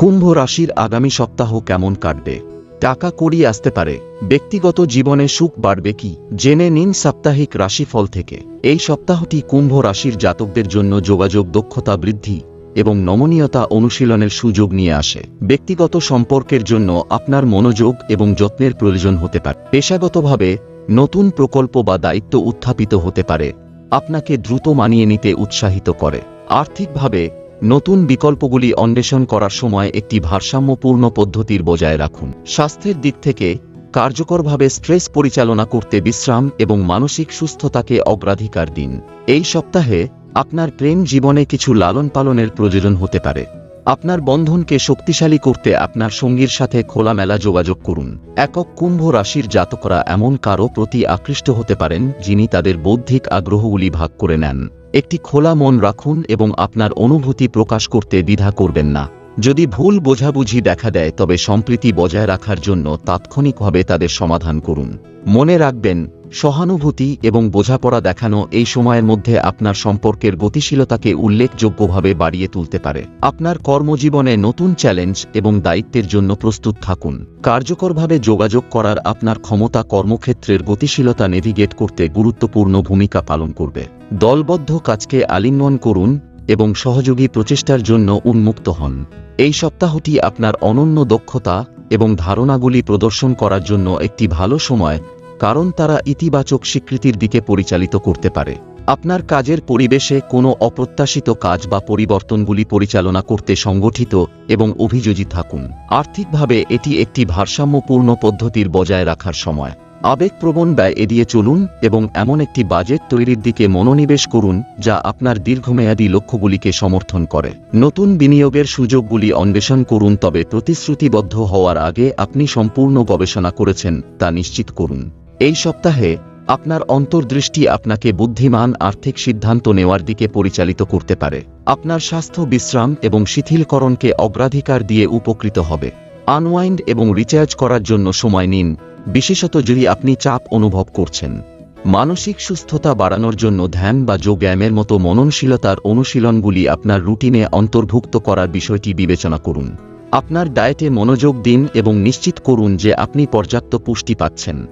কুম্ভ রাশির আগামী সপ্তাহ কেমন কাটবে? টাকা করি আসতে পারে। ব্যক্তিগত জীবনে সুখ বাড়বে কি? জেনে নিন সাপ্তাহিক রাশিফল থেকে। এই সপ্তাহটি কুম্ভ রাশির জাতকদের জন্য যোগাযোগ দক্ষতা বৃদ্ধি এবং নমনীয়তা অনুশীলনের সুযোগ নিয়ে আসে। ব্যক্তিগত সম্পর্কের জন্য আপনার মনোযোগ এবং যত্নের প্রয়োজন হতে পারে। পেশাগতভাবে নতুন প্রকল্প বা দায়িত্ব উত্থাপিত হতে পারে। আপনাকে দ্রুত মানিয়ে নিতে উৎসাহিত করে। আর্থিকভাবে নতুন বিকল্পগুলি অন্বেষণ করার সময় একটি ভারসাম্যপূর্ণ পদ্ধতির বজায় রাখুন। স্বাস্থ্যের দিক থেকে কার্যকরভাবে স্ট্রেস পরিচালনা করতে বিশ্রাম এবং মানসিক সুস্থতাকে অগ্রাধিকার দিন। এই সপ্তাহে আপনার প্রেম জীবনে কিছু লালন পালনের প্রয়োজন হতে পারে। আপনার বন্ধনকে শক্তিশালী করতে আপনার সঙ্গীর সাথে খোলামেলা যোগাযোগ করুন। একক কুম্ভ রাশির জাতকরা এমন কারও প্রতি আকৃষ্ট হতে পারেন যিনি তাদের বৌদ্ধিক আগ্রহগুলি ভাগ করে নেন। একটি খোলা মন রাখুন এবং আপনার অনুভূতি প্রকাশ করতে দ্বিধা করবেন না। যদি ভুল বোঝাবুঝি দেখা দেয়, তবে সম্প্রীতি বজায় রাখার জন্য তাৎক্ষণিকভাবে তাদের সমাধান করুন। মনে রাখবেন, সহানুভূতি এবং বোঝাপড়া দেখানো এই সময়ের মধ্যে আপনার সম্পর্কের গতিশীলতাকে উল্লেখযোগ্যভাবে বাড়িয়ে তুলতে পারে। আপনার কর্মজীবনে নতুন চ্যালেঞ্জ এবং দায়িত্বের জন্য প্রস্তুত থাকুন। কার্যকরভাবে যোগাযোগ করার আপনার ক্ষমতা কর্মক্ষেত্রের গতিশীলতা নেভিগেট করতে গুরুত্বপূর্ণ ভূমিকা পালন করবে। দলবদ্ধ কাজকে আলিঙ্গন করুন এবং সহযোগী প্রচেষ্টার জন্য উন্মুক্ত হন। এই সপ্তাহটি আপনার অনন্য দক্ষতা এবং ধারণাগুলি প্রদর্শন করার জন্য একটি ভালো সময়, কারণ তারা ইতিবাচক স্বীকৃতির দিকে পরিচালিত করতে পারে। আপনার কাজের পরিবেশে কোনো অপ্রত্যাশিত কাজ বা পরিবর্তনগুলি পরিচালনা করতে সংগঠিত এবং অভিযোজিত থাকুন। আর্থিকভাবে এটি একটি ভারসাম্যপূর্ণ পদ্ধতির বজায় রাখার সময়। আবেগপ্রবণ ব্যয় এড়িয়ে চলুন এবং এমন একটি বাজেট তৈরির দিকে মনোনিবেশ করুন যা আপনার দীর্ঘমেয়াদী লক্ষ্যগুলিকে সমর্থন করে। নতুন বিনিয়োগের সুযোগগুলি অন্বেষণ করুন, তবে প্রতিশ্রুতিবদ্ধ হওয়ার আগে আপনি সম্পূর্ণ গবেষণা করেছেন তা নিশ্চিত করুন। এই সপ্তাহে আপনার অন্তর্দৃষ্টি আপনাকে বুদ্ধিমান আর্থিক সিদ্ধান্ত নেওয়ার দিকে পরিচালিত করতে পারে। আপনার স্বাস্থ্য বিশ্রাম এবং শিথিলকরণকে অগ্রাধিকার দিয়ে উপকৃত হবে। আনওয়াইন্ড এবং রিচার্জ করার জন্য সময় নিন। বিশেষত যদি আপনি চাপ অনুভব করছেন। মানসিক সুস্থতা বাড়ানোর জন্য ধ্যান বা যোগ ব্যায়ামের মতো মননশীলতার অনুশীলনগুলি আপনার রুটিনে অন্তর্ভুক্ত করার বিষয়টি বিবেচনা করুন। আপনার ডায়েটে মনোযোগ দিন এবং নিশ্চিত করুন যে আপনি পর্যাপ্ত পুষ্টি পাচ্ছেন।